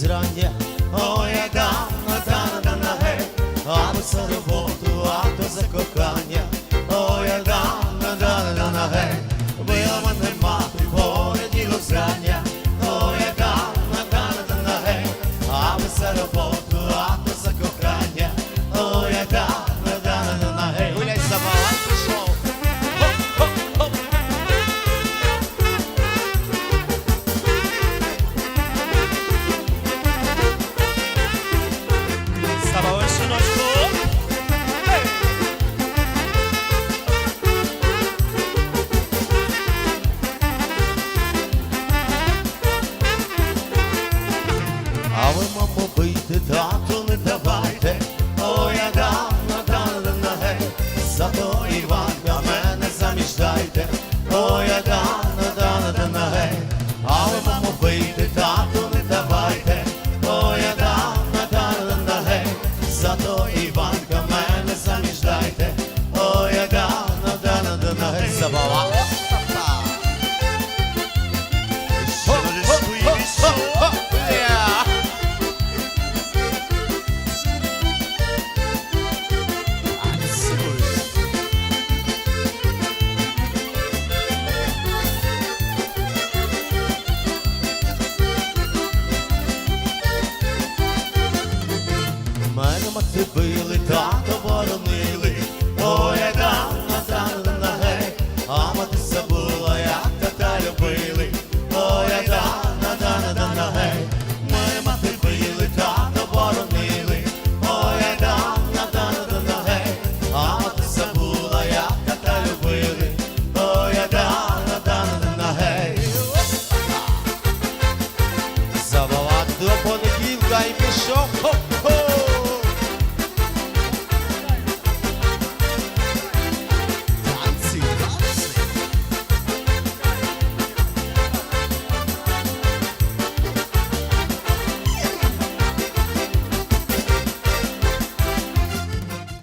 зрання, ой, я дам на дана да на гей, а то за роботу, а то за кохання, ой, я Мати били, тато боронили, ой, я дам на на гей, а мати забула, як тата любили, ой, я дам на на гей, мене мати били, тато боронили, ой, я дам на на гей, а мати забула, як тата любили, ой, я дам на на гей. Забавати до понеділка і пішов.